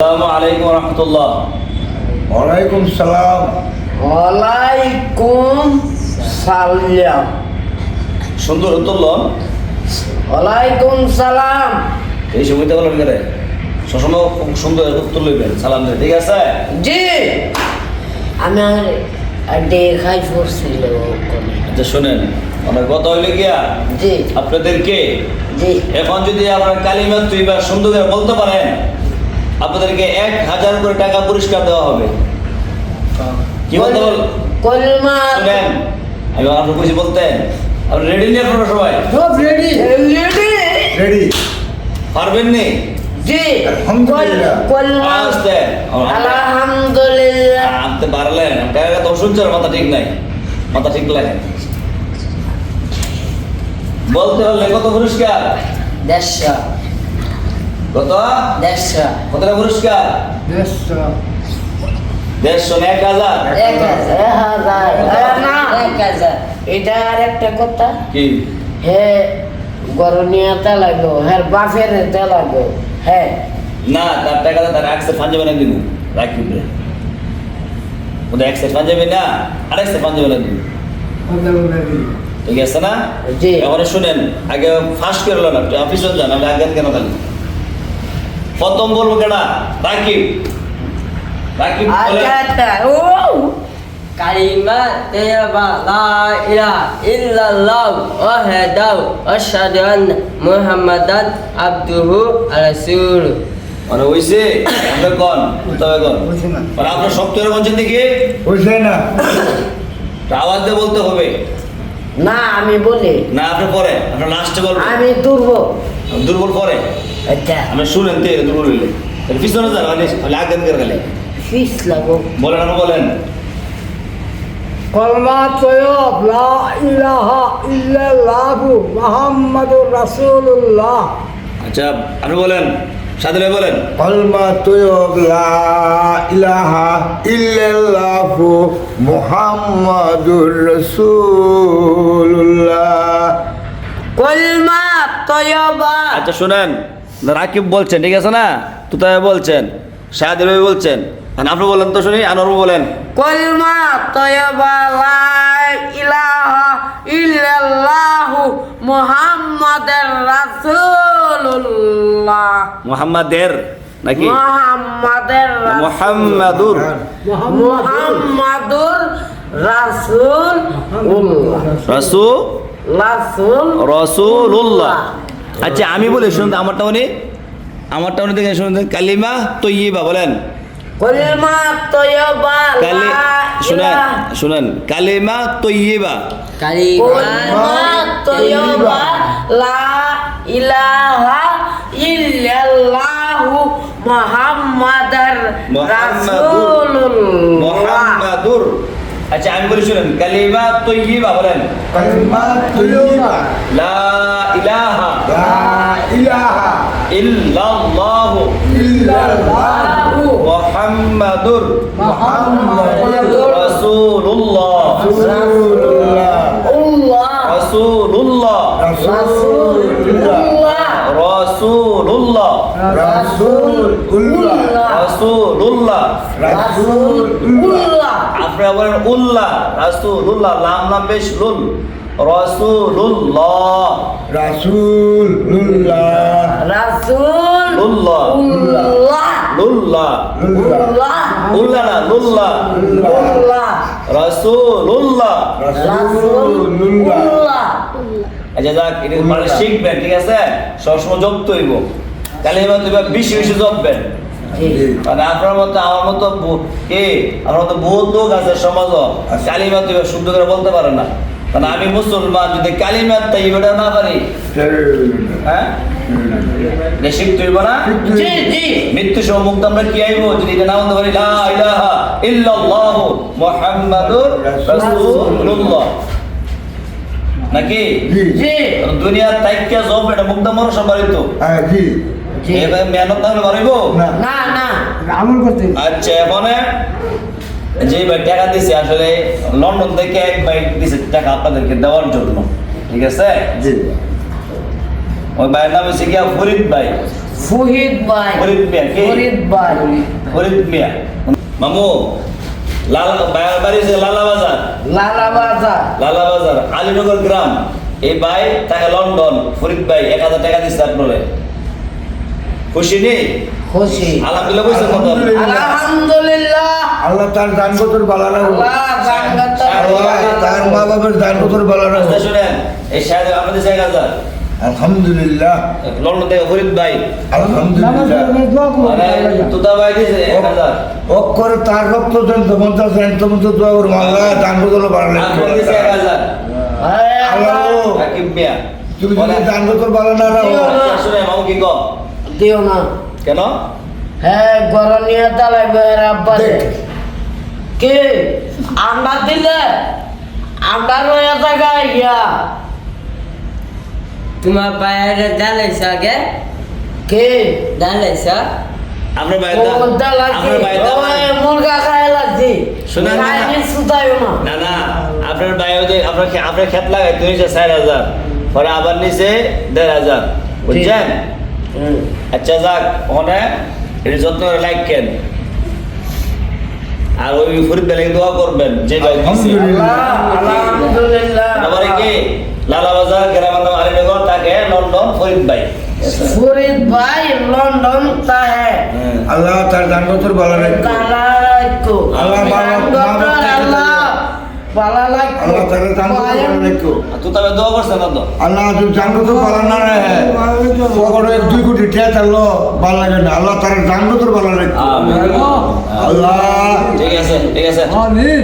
আসসালামু আলাইকুম রহমতুল্লাহ। ওয়ালাইকুম সালাম। ওয়ালাইকুম সালাম। সুন্দর উত্তর ওয়ালাইকুম সালাম। এই সময়টা বলেন করে সবসময় খুব সুন্দর উত্তর লইবেন। সালাম দিয়ে ঠিক আছে? জি। আমি দেখাই পড়ছিল ওখানে। আচ্ছা শুনেন আমার কথা হইলে গিয়া জি। আপনাদেরকে জি। এখন যদি আপনার কালিমা তুই বা সুন্দর করে বলতে পারেন আপনাদেরকে এক হাজার করে টাকা পুরস্কার দেওয়া হবে। কি বলতে বল কলমা শুনেন আমি আপনার কিছু বলতেন আপনি রেডি নিয়ে আপনারা সবাই। সব রেডি রেডি রেডি পারবেন নি? জি। আলহামদুলিল্লাহ। কলমা আসতে। আলহামদুলিল্লাহ। আনতে পারলেন। টাকা তো শুনছে মাথা ঠিক নাই। মাথা ঠিক লাগে বলতে হলে কত পুরস্কার? দেড়শো। কত দেড়শো কতটা পুরস্কার? দেড়শো না এক হাজার। এক হাজার। এক হাজার। এটা আর একটা কথা। কি? হে গরনিয়া তেলাগো হ্যাঁ বাফের তেলাগো হ্যাঁ না তার টাকা তার এক সেট পাঞ্জাবি না দিব। রাখি উপরে ওদের এক সেট পাঞ্জাবি না আর এক সেট পাঞ্জাবি না দিব। ঠিক আছে না? জি। এবারে শুনেন আগে ফার্স্ট করে না আপনি। অফিসে যান আমি আগে কেন খালি? প্রথম বলব কেনা রাকিব। রাকিব। আচ্ছা আচ্ছা। ও! কালিমা তেবা লা ইলাহা ইল্লাল্লাহ ওয়াহদাহু আশহাদু আন্না মুহাম্মাদান আবদুহু মানে হইছে? আমরা কোন? তবে কোন? হইছে না। মানে আপনার সপ্তাহের বলছেন দেখি হয়েছে না। আওয়াজ দিয়ে বলতে হবে। না আমি বলি। না আপনি পরে আপনার লাস্টে বলবেন আমি তুলব দুর্বল পরে? আচ্ছা। আমি শুনেন তো দুর্বল হইলে। এর পিছনে যান মানে আগে করে গেলে ফিস লাগো। বলেন আপনি বলেন। কলমা তয়ব লা ইলাহা ইল্লাল্লাহু মুহাম্মাদুর রাসূলুল্লাহ। আচ্ছা আপনি বলেন। সাথে বলেন। কলমা তৈয়ব লা ইলাহা ইল্লাল্লাহু মুহাম্মাদুর রাসূলুল্লাহ। কলমা তয়বা। আচ্ছা শুনেন। রাকিব বলছেন ঠিক আছে না? তুতায় বলছেন শাহাদের ভাই বলছেন আর আপনি বলেন তো শুনি আনোয়ার বলেন। কলমা তয়বা লা ইলাহা ইল্লাল্লাহু মুহাম্মাদুর রাসূলুল্লাহ। মোহাম্মদের নাকি? মুহাম্মাদের মোহাম্মদুর। মুহাম্মাদুর রাসূল রাসু? রাসূল রসুল্লাহ আচ্ছা আমি বলি শুনুন আমারটা উনি আমারটা উনি দেখে শুনুন কালিমা তৈবা বলেন। কলমা তয়বা কালি লা শুনেন শুনেন কালিমা তৈবা কলমা তয়বা লা ইলাহা ইল্লাল্লাহু মুহাম্মাদার রাসূলুল্লাহ মোহাম্মদুর আচ্ছা আমি বলি শুনেন কালিমা তৈবা বলেন কলমা তৈয়ব লা ইলাহা লা ইলাহা ইল্লাল্লাহু ইল্লাল্লাহু মুহাম্মাদুর মুহাম্মাদুর রাসূলুল্লাহ রাসূলুল্লাহ আল্লাহ রাসূলুল্লাহ। রাসূলুল্লাহ। রাসূলুল্লাহ। রাসূলুল্লাহ। রাসূলুল্লাহ। রাসূলুল্লাহ। আপনারা বলেন উল্লাহ রাসূলুল্লাহ লাম লাম বেশ লুল রাসূলুল্লাহ। রাসূলুল্লাহ। রাসূল লুল্লাহ উল্লাহ লুল্লাহ উল্লাহ উল্লাহ না লুল্লাহ উল্লাহ রাসূলুল্লাহ। রাসূলুল্লাহ। আচ্ছা যাক এটা মানে শিখবেন ঠিক আছে? সবসময় জব তৈব তাহলে এবার তুমি বেশি বেশি জববেন। মানে আপনার মতো আমার মতো বু- আমার মতো বহুত লোক আছে সমাজ কালিমা তুই শুদ্ধ করে বলতে পারে না। কারণ আমি মুসলমান যদি কালিমা তাই না পারি হ্যাঁ? শিখতে হইব না? জি জি। মৃত্যু মুক্ত আমরা কি আইব? যদি না বলতে পারি লা ইলাহা ইল্লাল্লাহু মুহাম্মাদুর রাসূলুল্লাহ। নাকি? জি। জি। দুনিয়ার তাইক্যা জব এটা মুক্ত মানুষ সম্মানিত হ্যাঁ জি। এবার মেহনত না হলে না। না না। আমল করতে। আচ্ছা এখন যে ভাই টাকা দিছে আসলে লন্ডন থেকে এক ভাই দিছে টাকা আপনাদেরকে দেওয়ার জন্য। ঠিক আছে? জি। ওই ভাইয়ের নাম হচ্ছে গিয়া ফরিদ ভাই। ফহিদ ভাই। ফরিদ মিয়া কে? ফরিদ ভাই। ফরিদ মিয়া। মামু লাল বাড়ি হচ্ছে লালা বাজার। লালা বাজার। লালা বাজার আলীনগর গ্রাম। এই ভাই তাকে লন্ডন ফরিদ ভাই এক হাজার টাকা দিচ্ছে আপনারে। খুশি নেই খুশি। আলহামদুলিল্লাহ কত আলহামদুলিল্লাহ। আল্লাহ তার দান কতর বালা রাখো আল্লাহ তার মা বাবার দান কতর বালা রাখো শুনেন এই শাহেদ আপনাদের এক হাজার আলহামদুলিল্লাহ। লন্ডন থেকে ফরিদ ভাই। আলহামদুলিল্লাহ। অক্ষরে তার রক্ত দেন তো পঞ্চাশ দেন তো মতো দোয়া করব আল্লাহ দান রাকিব মিয়া। তুমি যদি দান কতর বালা না রাখো আচ্ছা, দিও না। কেন? হ্যাঁ গরনিয়া তালাই বয়ের আব্বা কে? আমরা দিলে? আমরা রয়ে থাকা ইয়া তোমার পায়ের দালাইছ আগে? কে? দালাইছ ভাই ওই মুরগা খায় লাগছে। শোনা না। না। না। না আপনার যে আপনার আপনার খেত লাগাই তুই চার হাজার। পরে আবার নিচে দেড় হাজার। বুঝছেন? হুম। আচ্ছা যাক ওখানে এটা যত্ন করে লাইকেন আর ওই ফরিদ বেলাকে দোয়া করবেন যে। আলহামদুলিল্লাহ। আল্লাহ। আলহামদুলিল্লাহ। তারপরে কি? লালাবাজার গ্রামান্তর আলীনগর? তাকে লন্ডন ফরিদ ভাই। ফরিদ ভাই লন্ডন তাহে আল্লাহ তার দান কতর বালা রাখো আল্লাহ থেকে আল্লাহ বালা লাইকো আল্লাহ তার বালা রাখো তুই তবে দোয়া করছেন না তো আল্লাহ তুই দান কতর বালা না রে ওখানে এক দুই কোটি টিয়া চাললো বালা লাগে না। আল্লাহ তার দান কতর বালা রাখো আমিন। আল্লাহ। ঠিক আছে ঠিক আছে। আমিন।